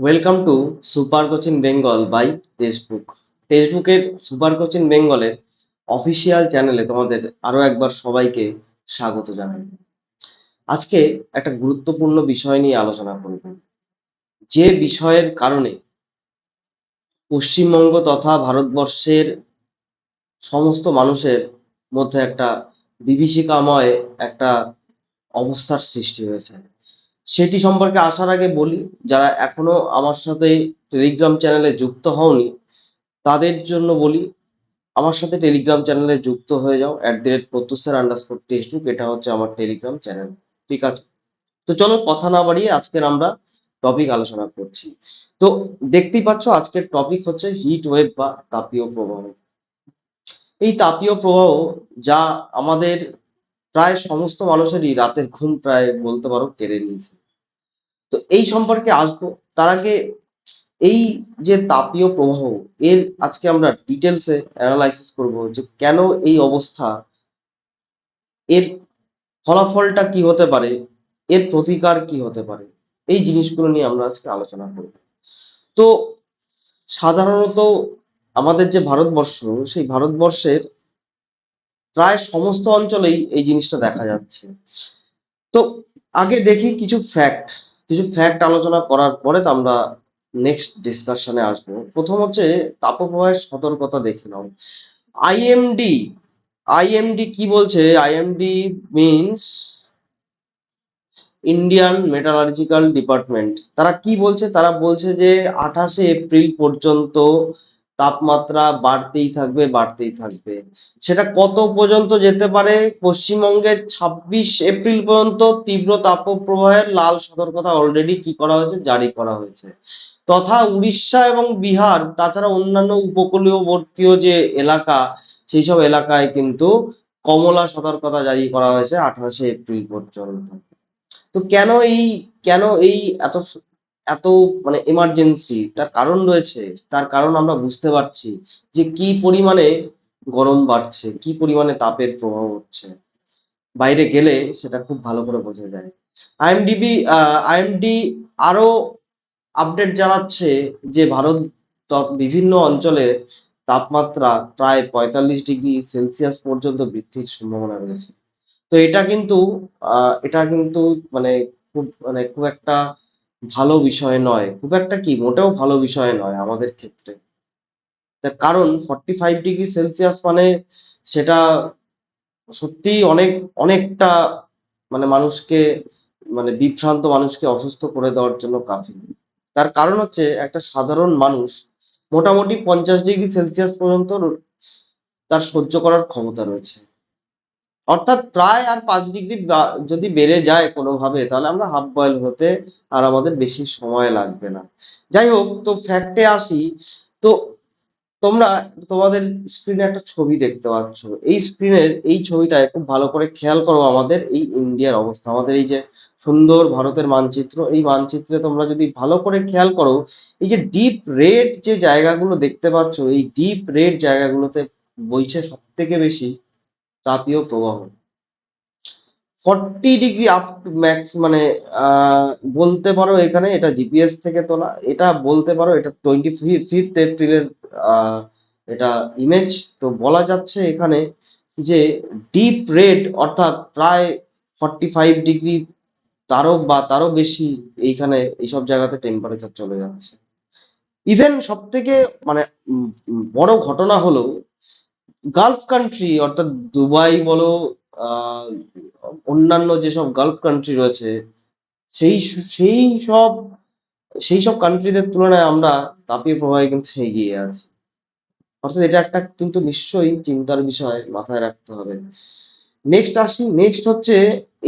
Welcome to super coaching Bengal by textbook টেক্সটবুকের super coaching বেঙ্গলের official চ্যানেলে তোমাদের আরও একবার সবাইকে স্বাগত জানাই। আজকে একটা গুরুত্বপূর্ণ বিষয় নিয়ে আলোচনা করব। যে বিষয়ের কারণে পশ্চিমবঙ্গ তথা ভারতবর্ষের সমস্ত মানুষের মধ্যে একটা বিভীষিকাময় একটা অবস্থার সৃষ্টি হয়েছে। সেটি সম্পর্কে আসার আগে বলি, যারা এখনও আমার সাথে টেলিগ্রাম চ্যানেলে যুক্ত হওনি, তাদের জন্য বলি, আমার সাথে টেলিগ্রাম চ্যানেলে যুক্ত হয়ে যাও অ্যাট দি রেট প্রত্যুষের আন্ডারস্কোর টেক্সটবুক এটা হচ্ছে আমার টেলিগ্রাম চ্যানেল ঠিক আছে? তো চলো কথা না বাড়িয়ে আজকের আমরা টপিক আলোচনা করছি। তো দেখতেই পাচ্ছ আজকের টপিক হচ্ছে হিট ওয়েভ বা তাপীয় প্রবাহ। এই তাপীয় প্রবাহ যা আমাদের প্রায় সমস্ত মানুষেরই রাতের ঘুম প্রায় বলতে পারো কেড়ে নিয়েছে। তো এই সম্পর্কে আসব তার আগে এই যে তাপীয় প্রবাহ, এর আজকে আমরা ডিটেলসে অ্যানালাইসিস করব যে কেন এই অবস্থা, এর ফলাফলটা কি হতে পারে, এর প্রতিকার কি হতে পারে, এই জিনিসগুলো নিয়ে আমরা আজকে আলোচনা করব। তো সাধারণত আমাদের যে ভারতবর্ষ, সেই ভারতবর্ষের প্রায় সমস্ত অঞ্চলেই এই জিনিসটা দেখা যাচ্ছে। তো আগে দেখি কিছু ফ্যাক্ট কিছু ফ্যাক্ট আলোচনা করার পরে তো আমরা নেক্সট ডিসকাশনে আসব। প্রথম হচ্ছে তাপপ্রবাহের সতর্কতা দেখে নাও। আইএমডি আইএমডি কি বলছে? IMD means Indian metallurgical department তারা কি বলছে? তারা বলছে যে আঠাশে এপ্রিল পর্যন্ত তাপমাত্রা বাড়তেই থাকবে বাড়তেই থাকবে। সেটা কত পর্যন্ত যেতে পারে? পশ্চিমবঙ্গের ছাব্বিশ এপ্রিল পর্যন্ত তীব্র তাপপ্রবাহের লাল সতর্কতা অলরেডি কি করা হয়েছে? জারি করা হয়েছে। তথা উড়িষ্যা এবং বিহার, তাছাড়া অন্যান্য উপকূলীয়বর্তীয় যে এলাকা সেই সব এলাকায় কিন্তু কমলা সতর্কতা জারি করা হয়েছে আঠাশে এপ্রিল পর্যন্ত। তো কেন এই কেন এই এত এত মানে এমার্জেন্সি তার কারণ রয়েছে, তার কারণ আমরা বুঝতে পারছি যে কি পরিমাণে গরম বাড়ছে, কি পরিমাণে তাপের প্রভাব হচ্ছে। বাইরে গেলে সেটা খুব ভালো করে বোঝা যায়। আইএমডিবি আইএমডি আরও আপডেট জানাচ্ছে যে ভারত বিভিন্ন অঞ্চলে তাপমাত্রা প্রায় পঁয়তাল্লিশ ডিগ্রি সেলসিয়াস পর্যন্ত বৃদ্ধির সম্ভাবনা রয়েছে। তো এটা কিন্তু এটা কিন্তু মানে খুব মানে খুব একটা ভালো বিষয় নয়, খুব একটা কি, মোটেও ভালো বিষয় নয় আমাদের ক্ষেত্রে। তার কারণ ফর্টি ফাইভ ডিগ্রি সেলসিয়াস মানে সেটা সত্যিই অনেক, অনেকটা মানে মানুষকে মানে বিভ্রান্ত মানুষকে অসুস্থ করে দেওয়ার জন্য কাফি। তার কারণ হচ্ছে একটা সাধারণ মানুষ মোটামুটি পঞ্চাশ ডিগ্রি সেলসিয়াস পর্যন্ত তার সহ্য করার ক্ষমতা রয়েছে। অর্থাৎ প্রায় আর পাঁচ ডিগ্রি যদি বেড়ে যায় কোনোভাবে, তাহলে আমরা হাফ বয়েল হতে আর আমাদের বেশি সময় লাগবে না। যাই হোক, তো ফ্যাক্টে আসি। তো তোমরা, তোমাদের স্ক্রিনে একটা ছবি দেখতে পাচ্ছ। এই স্ক্রিনের এই ছবিটায় খুব ভালো করে খেয়াল করো আমাদের এই ইন্ডিয়ার অবস্থা। আমাদের এই যে সুন্দর ভারতের মানচিত্র, এই মানচিত্রে তোমরা যদি ভালো করে খেয়াল করো, এই যে ডিপ রেড যে জায়গাগুলো দেখতে পাচ্ছ, এই ডিপ রেড জায়গাগুলোতে বইছে সব থেকে বেশি তাপীয় প্রবাহ। Forty degree up to max মানে বলতে পারো এখানে এটা জিপিএস থেকে তোলা, এটা বলতে পারো এটা টোয়েন্টি ফিফথ এপ্রিলের এটা ইমেজ তো বলা যাচ্ছে এখানে যে ডিপ রেড অর্থাৎ প্রায় ফর্টি ফাইভ ডিগ্রি তারও বা তারও বেশি এইখানে এইসব জায়গাতে টেম্পারেচার চলে যাচ্ছে। ইভেন সব থেকে মানে বড় ঘটনা হলো গালফ কান্ট্রি অর্থাৎ দুবাই বলো অন্যান্য যেসব গালফ কান্ট্রি রয়েছে, সেই সেই সব সেই সব কান্ট্রিদের তুলনায় আমরা তাপীয় প্রবাহে কিন্তু এগিয়ে আছি। অর্থাৎ এটা একটা কিন্তু নিশ্চয়ই চিন্তার বিষয় মাথায় রাখতে হবে। নেক্সট আসি নেক্সট হচ্ছে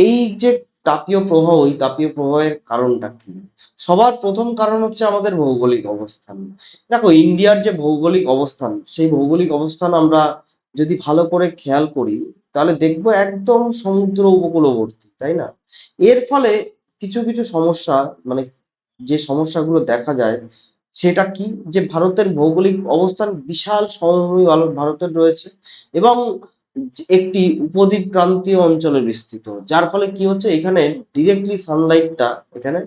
এই যে তাপীয় প্রবাহ, এই তাপীয় প্রবাহের কারণটা কি? সবার প্রথম কারণ হচ্ছে আমাদের ভৌগোলিক অবস্থান। দেখো, ইন্ডিয়ার যে ভৌগোলিক অবস্থান, সেই ভৌগোলিক অবস্থান আমরা যদি ভালো করে খেয়াল করি, তাহলে দেখব একদম সমুদ্র উপকূলবর্তী, তাই না? এর ফলে কিছু কিছু সমস্যা মানে যে সমস্যাগুলো দেখা যায়, সেটা কি? যে ভারতের ভৌগোলিক অবস্থান বিশাল সমভূমি ভারতের রয়েছে এবং একটি উপদ্বীপ ক্রান্তীয় অঞ্চলে বিস্তৃত। যার ফলে কি হচ্ছে? এখানে ডিরেক্টলি সানলাইটটা এখানে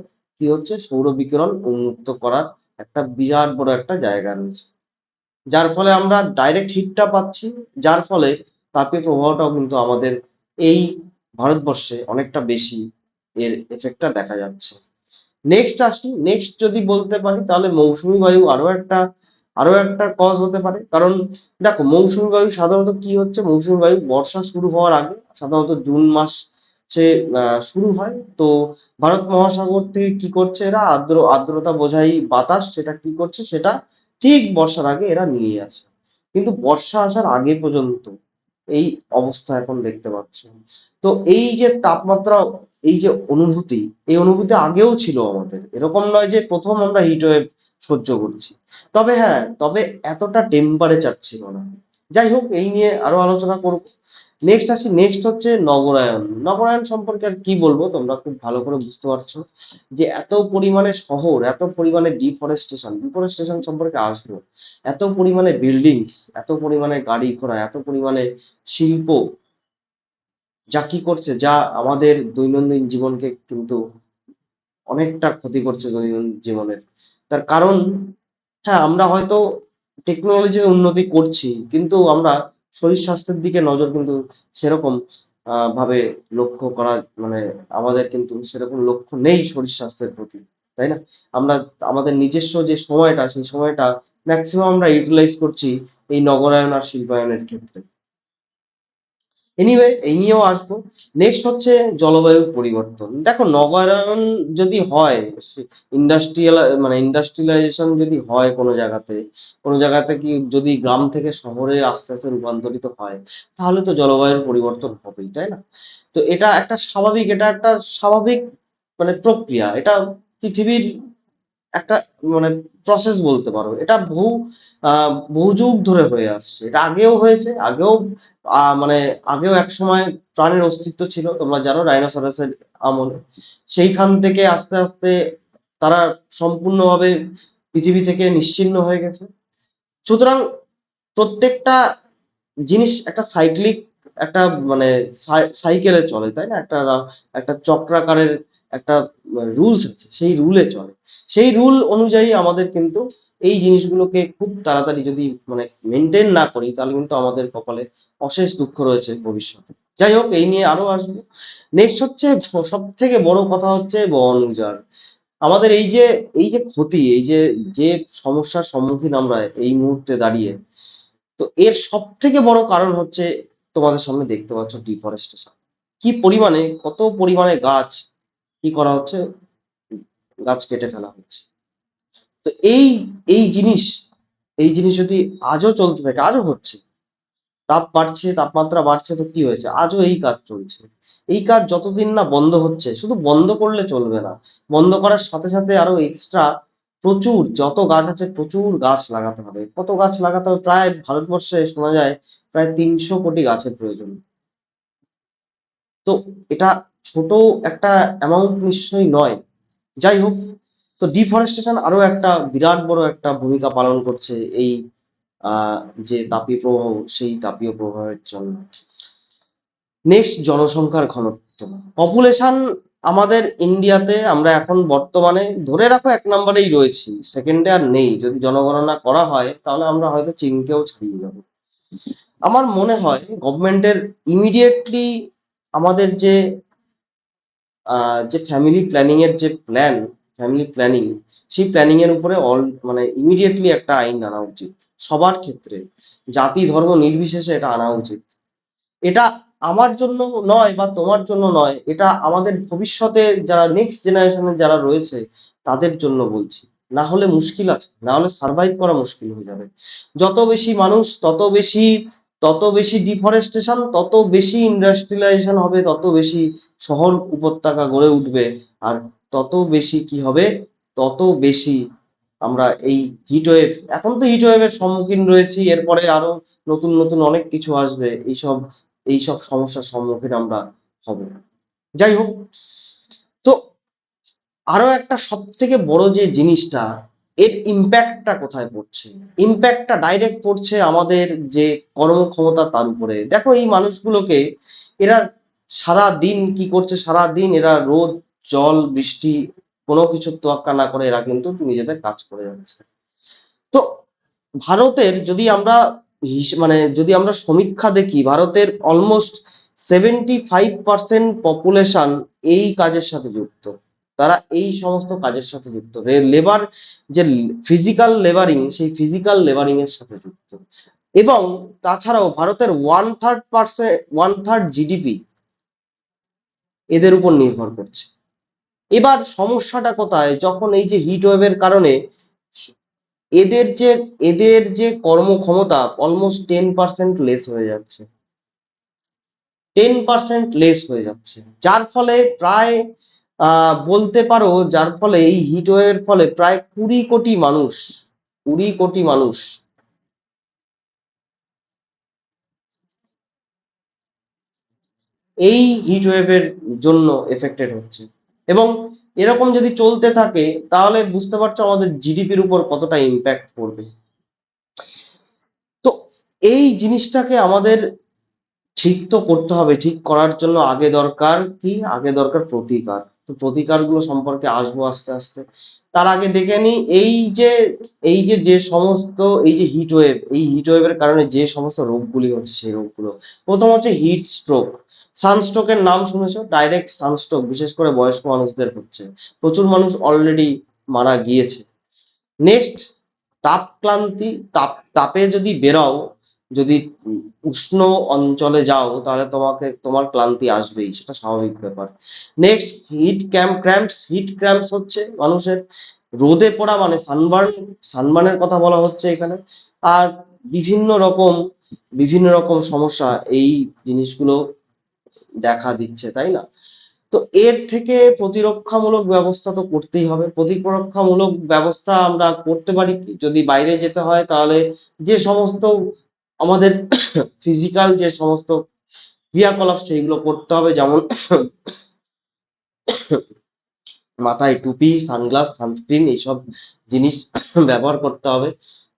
কি হচ্ছে? সৌর বিকিরণ উন্মুক্ত করার একটা বিরাট বড় একটা জায়গা রয়েছে। যার ফলে আমরা ডাইরেক্ট হিটটা পাচ্ছি, যার ফলে তাপীয় প্রবাহটাও কিন্তু আমাদের এই ভারতবর্ষে অনেকটা বেশি এর এফেক্টটা দেখা যাচ্ছে। নেক্সট আসি নেক্সট যদি বলতে পারি তাহলে মৌসুমী বায়ু আরও একটা আরও একটা কজ হতে পারে। কারণ দেখো, মৌসুমী বায়ু সাধারণত কি হচ্ছে? মৌসুমী বায়ু বর্ষা শুরু হওয়ার আগে, সাধারণত জুন মাস সে শুরু হয়। তো ভারত মহাসাগর থেকে কি করছে এরা? আর্দ্র, আর্দ্রতা বোঝাই বাতাস, সেটা কি করছে? সেটা ঠিক বর্ষার আগে এরা নিয়ে আসে। কিন্তু বর্ষা আসার আগে পর্যন্ত এই অবস্থা এখন দেখতে পাচ্ছ। তো এই যে তাপমাত্রা, এই যে অনুভূতি, এই অনুভূতি আগেও ছিল আমাদের। এরকম নয় যে প্রথম আমরা হিট সহ্য করছি। তবে হ্যাঁ তবে এতটা টেম্পারেচার ছিল না। যাই হোক, এই নিয়ে আরও আলোচনা করব। নেক্সট আসি নেক্সট হচ্ছে নগরায়ন নগরায়ন সম্পর্কে আর কি বলব? তোমরা খুব ভালো করে বুঝতে পারছ যে এত পরিমাণে শহর, এত পরিমাণে ডিফরেস্টেশন ডিফরেস্টেশন সম্পর্কে আসব এত পরিমাণে বিল্ডিংস এত পরিমাণে গাড়ি ঘোড়া, এত পরিমাণে শিল্প যা কি করছে, যা আমাদের দৈনন্দিন জীবনকে কিন্তু অনেকটা ক্ষতি করছে দৈনন্দিন জীবনের। তার কারণ হ্যাঁ আমরা হয়তো টেকনোলজির উন্নতি করছি, কিন্তু আমরা শরীর স্বাস্থ্যের দিকে নজর কিন্তু সেরকম ভাবে লক্ষ্য করা মানে আমাদের কিন্তু সেরকম লক্ষ্য নেই শরীর স্বাস্থ্যের প্রতি, তাই না? আমরা, আমাদের নিজস্ব যে সময়টা, সেই সময়টা ম্যাক্সিমাম আমরা ইউটিলাইজ করছি এই নগরায়ন আর শিল্পায়নের ক্ষেত্রে। এনিওয়ে এই নিয়েও আসব। নেক্সট হচ্ছে জলবায়ু পরিবর্তন। দেখো নগরায়ন যদি হয় ইন্ডাস্ট্রিয়াল মানে ইন্ডাস্ট্রিয়ালাইজেশন যদি হয় কোনো জায়গাতে কোনো জায়গাতে কি যদি গ্রাম থেকে শহরে আস্তে আস্তে রূপান্তরিত হয়, তাহলে তো জলবায়ুর পরিবর্তন হবেই, তাই না? তো এটা একটা স্বাভাবিক, এটা একটা স্বাভাবিক মানে প্রক্রিয়া। এটা পৃথিবীর একটা মানে প্রসেস বলতে পারো। এটা বহু বহু যুগ ধরে হয়ে আসছে। এটা আগেও হয়েছে, আগেও মানে আগেও এক সময় প্রাণের অস্তিত্ব ছিল। তোমরা জানো ডাইনোসরাসের আমলে। সেইখান থেকে আস্তে আস্তে তারা সম্পূর্ণভাবে পৃথিবী থেকে নিশ্চিহ্ন হয়ে গেছে। সুতরাং প্রত্যেকটা জিনিস একটা সাইক্লিক একটা মানে সাইকেলে চলে, তাই না? একটা একটা চক্রাকারের একটা রুলস আছে, সেই রুলে চলে। সেই রুল অনুযায়ী আমাদের কিন্তু এই জিনিসগুলোকে খুব তাড়াতাড়ি যদি মানে মেনটেন না করি, তাহলে কিন্তু আমাদের কপালে অশেষ দুঃখ রয়েছে ভবিষ্যতে। যাই হোক, এই নিয়ে আরও আসব। নেক্সট হচ্ছে সব থেকে বড় কথা হচ্ছে বন উজাড়। আমাদের এই যে এই যে ক্ষতি, এই যে যে সমস্যার সম্মুখীন আমরা এই মুহূর্তে দাঁড়িয়ে, তো এর সব থেকে বড় কারণ হচ্ছে তোমাদের সামনে দেখতে পাচ্ছ ডিফরেস্টেশন কি পরিমাণে, কত পরিমাণে গাছ কি করা হচ্ছে? গাছ কেটে ফেলা হচ্ছে। তো এই এই জিনিস এই জিনিস যদি আজও চলতে থাকে, আজও হচ্ছে, তাপ বাড়ছে, তাপমাত্রা বাড়ছে, তো কি হয়েছে? আজও এই কাজ চলছে। এই কাজ যতদিন না বন্ধ হচ্ছে, শুধু বন্ধ করলে চলবে না, বন্ধ করার সাথে সাথে আরও এক্সট্রা প্রচুর, যত গাছ আছে, প্রচুর গাছ লাগাতে হবে। কত গাছ লাগাতে হবে? প্রায় ভারতবর্ষে শোনা যায়, প্রায় তিনশো কোটি গাছের প্রয়োজন। তো এটা ছোট একটা অ্যামাউন্ট নিশ্চয়ই নয়। যাই হোক তো ডিফরেস্টেশন আরও একটা বিরাট বড় একটা ভূমিকা পালন করছে এই যে তাপীয় প্রবাহ, সেই তাপীয় প্রবাহের জন্য। নেক্সট জনসংখ্যার ঘনত্ব। পপুলেশন আমাদের ইন্ডিয়াতে আমরা এখন বর্তমানে ধরে রাখো এক নম্বরেই রয়েছি সেকেন্ডে আর নেই। যদি জনগণনা করা হয়, তাহলে আমরা হয়তো চীনকেও ছাড়িয়ে যাব। আমার মনে হয় গভর্নমেন্টের ইমিডিয়েটলি আমাদের যে যে ফ্যামিলি প্ল্যানিং এর যে প্ল্যান ফ্যামিলি প্ল্যানিং সেই প্ল্যানিং এর উপরে অল মানে ইমিডিয়েটলি একটা আইন আনা উচিত। সবার ক্ষেত্রে, জাতি, ধর্ম নির্বিশেষে এটা আনা উচিত। এটা আমার জন্য নয় বা তোমার জন্য নয়, এটা আমাদের ভবিষ্যতে যারা নেক্সট জেনারেশনের যারা রয়েছে, তাদের জন্য বলছি। না হলে মুশকিল আছে, না হলে সার্ভাইভ করা মুশকিল হয়ে যাবে। যত বেশি মানুষ, তত বেশি তত বেশি ডিফরেস্টেশন তত বেশি ইন্ডাস্ট্রিয়ালাইজেশন হবে, তত বেশি শহর উপত্যকা গড়ে উঠবে। আর তত বেশি কি হবে? তত বেশি আমরা এই হিটওয়েভ এখন তো হিট ওয়েভের সম্মুখীন রয়েছি, এরপরে আরও নতুন নতুন অনেক কিছু আসবে। এইসব এইসব সমস্যার সম্মুখীন আমরা হব। যাই হোক, তো আরও একটা সব থেকে বড় যে জিনিসটা, এর ইম্প্যাক্টটা কোথায় পড়ছে? ইম্প্যাক্টটা ডাইরেক্ট পড়ছে আমাদের যে কর্মক্ষমতা তার উপরে। দেখো এই মানুষগুলোকে, এরা সারা দিন কি করছে? সারা দিন এরা রোদ, জল, বৃষ্টি, কোনো কিছু তোয়াক্কা না করে এরা কিন্তু নিজেদের কাজ করে যাচ্ছে। তো ভারতের যদি আমরা মানে যদি আমরা সমীক্ষা দেখি, ভারতের almost seventy five percent population এই কাজের সাথে যুক্ত। তারা এই সমস্ত কাজের সাথে যুক্ত। লেবার যে ফিজিক্যাল লেবারিং সেই ফিজিক্যাল লেবারিং এর সাথে যুক্ত। এবং তাছাড়াও ভারতের one third percent one third GDP এদের উপর নির্ভর করছে। এবার সমস্যাটা কোথায়? যখন এই যে হিট ওয়েভের কারণে এদের যে এদের যে কর্মক্ষমতা অলমোস্ট টেন পার্সেন্ট লেস হয়ে যাচ্ছে। টেন পার্সেন্ট লেস হয়ে যাচ্ছে। যার ফলে প্রায় বলতে পারো যার ফলে এই হিট ওয়েভের ফলে প্রায় কুড়ি কোটি মানুষ, কুড়ি কোটি মানুষ এই হিট ওয়েভের জন্য এফেক্টেড হচ্ছে। এবং এরকম যদি চলতে থাকে, তাহলে বুঝতে পারছ আমাদের জিডিপির উপর কতটা ইম্প্যাক্ট পড়বে। তো এই জিনিসটাকে আমাদের ঠিক তো করতে হবে, ঠিক করার জন্য আগে দরকার কি? আগে দরকার প্রতিকার। তো প্রতিকারগুলো সম্পর্কে আসব আস্তে আস্তে। তার আগে দেখে নি, এই যে এই যে যে সমস্ত, এই যে হিট ওয়েভ এই হিট ওয়েভের কারণে যে সমস্ত রোগগুলি হচ্ছে সেই রোগগুলো। প্রথম হচ্ছে হিট স্ট্রোক সানস্ট্রোকের নাম শুনেছো? ডাইরেক্ট সানস্ট্রোক, বিশেষ করে বয়স্ক মানুষদের হচ্ছে। প্রচুর মানুষ অলরেডি মারা গিয়েছে। নেক্সট তাপক্লান্তি, তাপ, তাপে যদি বেরাও, যদি উষ্ণ অঞ্চলে যাও, তাহলে তোমাকে, তোমার ক্লান্তি আসবেই, সেটা স্বাভাবিক ব্যাপার। Next heat camp cramps heat cramps হচ্ছে মানুষের রোদে পড়া মানে সানবার্ন সানবার্নের কথা বলা হচ্ছে এখানে। আর বিভিন্ন রকম বিভিন্ন রকম সমস্যা, এই জিনিসগুলো দেখা দিচ্ছে, তাই না? তো এর থেকে প্রতিরক্ষামূলক ব্যবস্থা তো করতেই হবে। প্রতিরক্ষামূলক ব্যবস্থা আমরা করতে পারি যদি বাইরে যেতে হয় তাহলে যে সমস্ত আমাদের ফিজিক্যাল যে সমস্ত ক্রিয়াকলাপ সেইগুলো করতে হবে, যেমন মাথায় টুপি, সানগ্লাস, সানস্ক্রিন এইসব জিনিস ব্যবহার করতে হবে,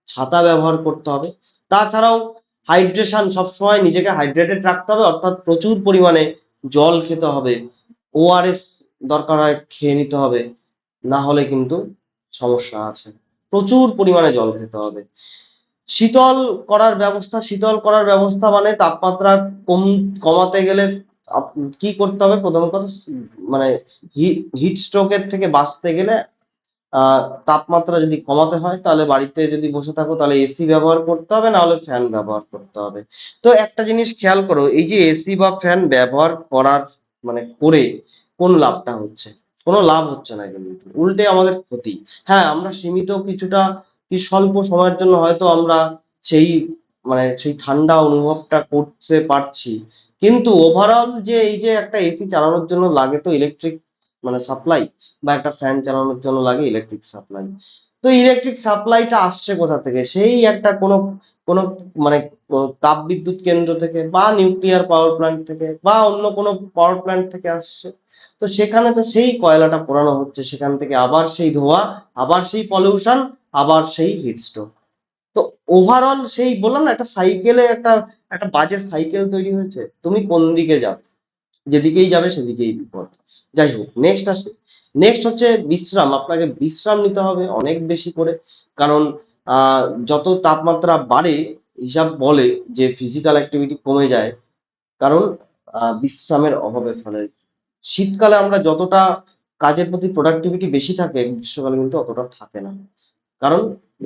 ছাতা ব্যবহার করতে হবে। তাছাড়াও হাইড্রেশন সবসময় নিজেকে হাইড্রেটেড রাখতে হবে, অর্থাৎ প্রচুর পরিমাণে জল খেতে হবে। ওআরএস দরকার হয় খেয়ে নিতে হবে, না হলে কিন্তু সমস্যা আছে। প্রচুর পরিমাণে জল খেতে হবে। শীতল করার ব্যবস্থা, শীতল করার ব্যবস্থা মানে তাপমাত্রা কম, কমাতে গেলে কি করতে হবে? প্রথম কথা মানে হিট স্ট্রোকের থেকে বাঁচতে গেলে তাপমাত্রা যদি কমাতে হয়, তাহলে বাড়িতে যদি বসে থাকো, তাহলে এসি ব্যবহার করতে হবে না হলে ফ্যান ব্যবহার করতে হবে। তো একটা জিনিস খেয়াল করো, এই যে এসি বা ফ্যান ব্যবহার করার মানে করে কোন লাভটা হচ্ছে? কোনো লাভ হচ্ছে না কিন্তু, উল্টে আমাদের ক্ষতি। হ্যাঁ আমরা সীমিত কিছুটা কি স্বল্প সময়ের জন্য হয়তো আমরা সেই মানে সেই ঠান্ডা অনুভবটা করতে পারছি। কিন্তু ওভারঅল যে এই যে একটা এসি চালানোর জন্য লাগে তো ইলেকট্রিক মানে সাপ্লাই বা একটা ফ্যান চালানোর জন্য লাগে ইলেকট্রিক সাপ্লাই তো ইলেকট্রিক সাপ্লাইটা আসছে কোথা থেকে? সেই একটা কোনো কোনো মানে কোনো তাপবিদ্যুৎ কেন্দ্র থেকে বা নিউক্লিয়ার পাওয়ার প্ল্যান্ট থেকে বা অন্য কোনো পাওয়ার প্ল্যান্ট থেকে আসছে। তো সেখানে তো সেই কয়লাটা পোড়ানো হচ্ছে, সেখান থেকে আবার সেই ধোঁয়া, আবার সেই পলিউশন আবার সেই হিট স্ট্রোক তো ওভারঅল সেই বললাম না, একটা সাইকেলে একটা একটা বাজে সাইকেল তৈরি হয়েছে। তুমি কোন দিকে যাবে যেদিকেই যাবে সেদিকেই বিপদ। যাই হোক নেক্সট আসে। নেক্সট হচ্ছে বিশ্রাম। আপনাকে বিশ্রাম নিতে হবে অনেক বেশি করে। কারণ যত তাপমাত্রা বাড়ে, হিসাব বলে যে ফিজিক্যাল অ্যাক্টিভিটি কমে যায়, কারণ বিশ্রামের অভাবের ফলে। শীতকালে আমরা যতটা কাজের প্রতি প্রোডাক্টিভিটি বেশি থাকে, গ্রীষ্মকালে কিন্তু অতটা থাকে না। কারণ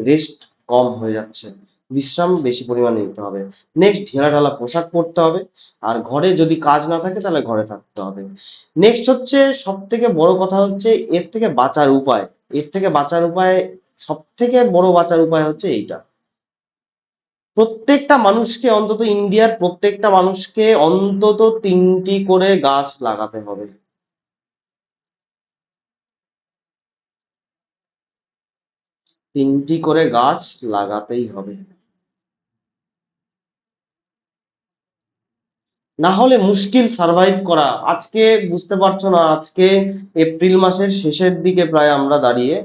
রেস্ট কম হয়ে যাচ্ছে। বিশ্রাম বেশি পরিমাণে নিতে হবে। নেক্সট ঢেলা ঢালা পোশাক পরতে হবে। আর ঘরে যদি কাজ না থাকে, তাহলে ঘরে থাকতে হবে। নেক্সট হচ্ছে সব থেকে বড় কথা হচ্ছে, এর থেকে বাঁচার উপায়। এর থেকে বাঁচার উপায় সব থেকে বড় বাঁচার উপায় হচ্ছে এইটা। প্রত্যেকটা মানুষকে, অন্তত ইন্ডিয়ার প্রত্যেকটা মানুষকে অন্তত তিনটি করে গাছ লাগাতে হবে। তিনটি করে গাছ লাগাতেই হবে। না হলে মুশকিল সার্ভাইভ করা। আজকে বুঝতে পারছ না, আজকে এপ্রিল মাসের শেষের দিকে প্রায় আমরা দাঁড়িয়ে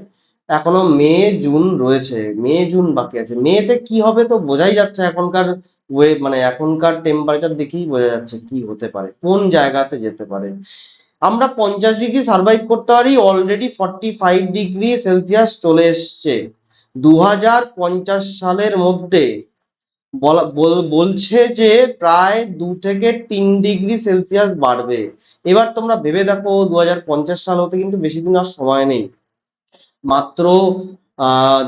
এখনও মে, জুন রয়েছে। মে, জুন বাকি আছে। মেতে কি হবে তো বোঝাই যাচ্ছে এখনকার ওয়ে মানে এখনকার টেম্পারেচার দেখেই বোঝা যাচ্ছে কি হতে পারে, কোন জায়গাতে যেতে পারে। আমরা পঞ্চাশ ডিগ্রি সার্ভাইভ করতে পারি already forty five degree Celsius চলে এসছে। দু হাজার পঞ্চাশ সালের মধ্যে। বলছে যে প্রায় দু থেকে তিন ডিগ্রি সেলসিয়াস বাড়বে। এবার তোমরা ভেবে দেখো দু হাজার পঞ্চাশ সাল হতে কিন্তু বেশি দিন আর সময় নেই। মাত্র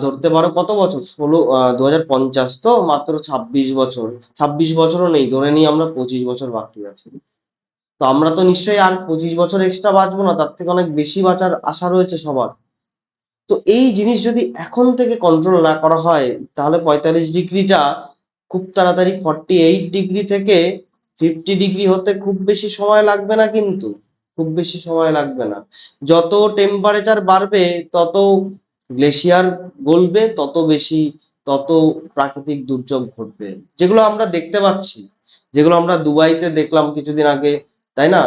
ধরতে পারো কত বছর? ষোলো দু তো মাত্র ছাব্বিশ বছর। ছাব্বিশ বছরও নেই, ধরে নিই আমরা পঁচিশ বছর বাকি আছি। তো আমরা তো নিশ্চয়ই আর পঁচিশ বছর এক্সট্রা বাঁচবো না, তার থেকে অনেক বেশি বাঁচার আশা রয়েছে সবার। তো এই জিনিস যদি এখন থেকে কন্ট্রোল না করা হয়, তাহলে পঁয়তাল্লিশ ডিগ্রিটা খুব তাড়াতাড়ি ফর্টি এইট ডিগ্রি থেকে ফিফটি ডিগ্রি হতে খুব বেশি সময় লাগবে না কিন্তু, খুব বেশি সময় লাগবে না। যত টেম্পারেচার বাড়বে, তত গ্লেশিয়ার গলবে, তত বেশি, তত প্রাকৃতিক দুর্যোগ ঘটবে। যেগুলো আমরা দেখতে পাচ্ছি, যেগুলো আমরা দুবাইতে দেখলাম কিছুদিন আগে, তাই না?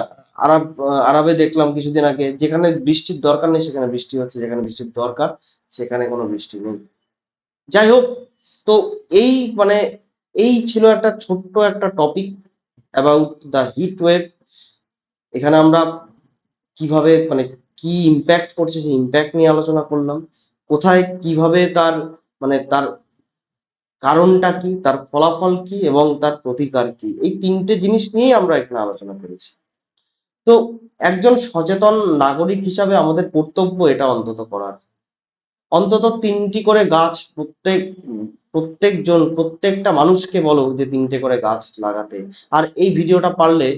আরব, আরবে দেখলাম কিছুদিন আগে, যেখানে বৃষ্টির দরকার নেই, সেখানে বৃষ্টি হচ্ছে, যেখানে বৃষ্টির দরকার, সেখানে কোনো বৃষ্টি নেই। যাই হোক, তো এই মানে এই ছিল একটা ছোট্ট একটা topic about the heat wave এখানে আমরা কীভাবে মানে কি ইম্প্যাক্ট করছে সেই ইম্প্যাক্ট নিয়ে আলোচনা করলাম। কোথায়, কীভাবে তার মানে তার কারণটা কি, তার ফলাফল কি এবং তার প্রতিকার কি? এই তিনটে জিনিস নিয়েই আমরা এখানে আলোচনা করেছি। তো একজন সচেতন নাগরিক হিসাবে আমাদের কর্তব্য এটা অন্তত করার। অন্তত তিনটি করে গাছ প্রত্যেক প্রত্যেকজন, প্রত্যেকটা মানুষকে বলো যে তিনটে করে গাছ লাগাতে। আর এই ভিডিওটা পারলে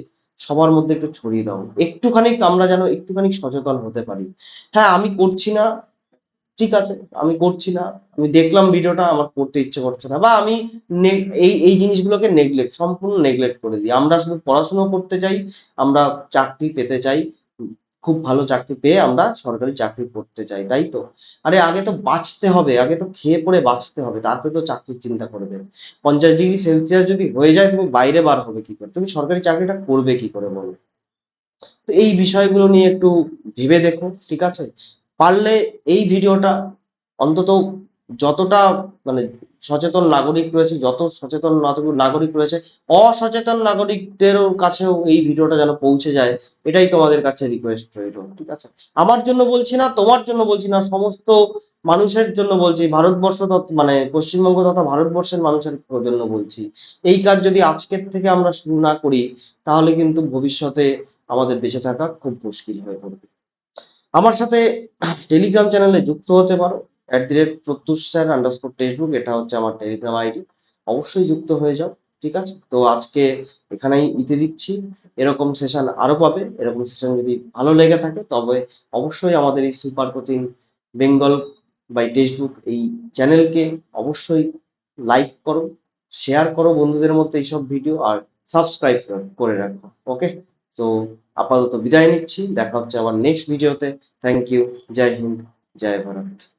সবার মধ্যে একটু ছড়িয়ে দাও। একটুখানি আমরা যেন একটুখানি সচেতন হতে পারি। হ্যাঁ আমি করছি না। ঠিক আছে, আমি করছি না। আমি দেখলাম ভিডিওটা, আমার করতে ইচ্ছে করছে না। বা আমি এই এই জিনিসগুলোকে নেগলেক্ট সম্পূর্ণ নেগলেক্ট করে দিই। আমরা শুধু পড়াশোনা করতে চাই, আমরা চাকরি পেতে চাই। খুব ভালো চাকরি পেয়ে আমরা সরকারি চাকরি করতে চাই, তাই তো? আরে আগে তো বাঁচতে হবে, আগে তো খেয়ে পড়ে বাঁচতে হবে, তারপরে তো চাকরির চিন্তা করবে। পঞ্চাশ ডিগ্রি সেলসিয়াস যদি হয়ে যায়, তুমি বাইরে বার হবে কি করে? তুমি সরকারি চাকরিটা করবে কি করে বলো? তো এই বিষয়গুলো নিয়ে একটু ভেবে দেখো, ঠিক আছে? পারলে এই ভিডিওটা অন্তত যতটা মানে সচেতন নাগরিক রয়েছে, যত সচেতন নাগরিক রয়েছে, অসচেতন নাগরিকদের কাছেও এই ভিডিওটা যেন পৌঁছে যায়, এটাই তোমাদের কাছে রিকোয়েস্ট রইল, ঠিক আছে? আমার জন্য বলছি না, তোমার জন্য বলছি না, সমস্ত মানুষের জন্য বলছি, ভারতবর্ষ মানে পশ্চিমবঙ্গ তথা ভারতবর্ষের মানুষের জন্য বলছি। এই কাজ যদি আজকের থেকে আমরা শুরু না করি, তাহলে কিন্তু ভবিষ্যতে আমাদের বেঁচে থাকা খুব মুশকিল হয়ে পড়বে। আমার সাথে টেলিগ্রাম চ্যানেলে যুক্ত হতে পারো। At the rate Pratyush sir underscore textbook এটা হচ্ছে আমার টেলিগ্রাম আইডি অবশ্যই যুক্ত হয়ে যাও, ঠিক আছে? তো আজকে এখানেই ইতি দিচ্ছি। এরকম সেশন আরও পাবে, এরকম সেশন যদি ভালো লেগে থাকে, তবে অবশ্যই আমাদের এই super coaching Bengal by textbook এই চ্যানেলকে অবশ্যই লাইক করো শেয়ার করো বন্ধুদের মধ্যে এইসব ভিডিও আর সাবস্ক্রাইব করে রাখো ওকে তো আপাতত বিদায় নিচ্ছি, দেখা হচ্ছে আবার নেক্সট ভিডিওতে thank you Joy Hind Joy Bharat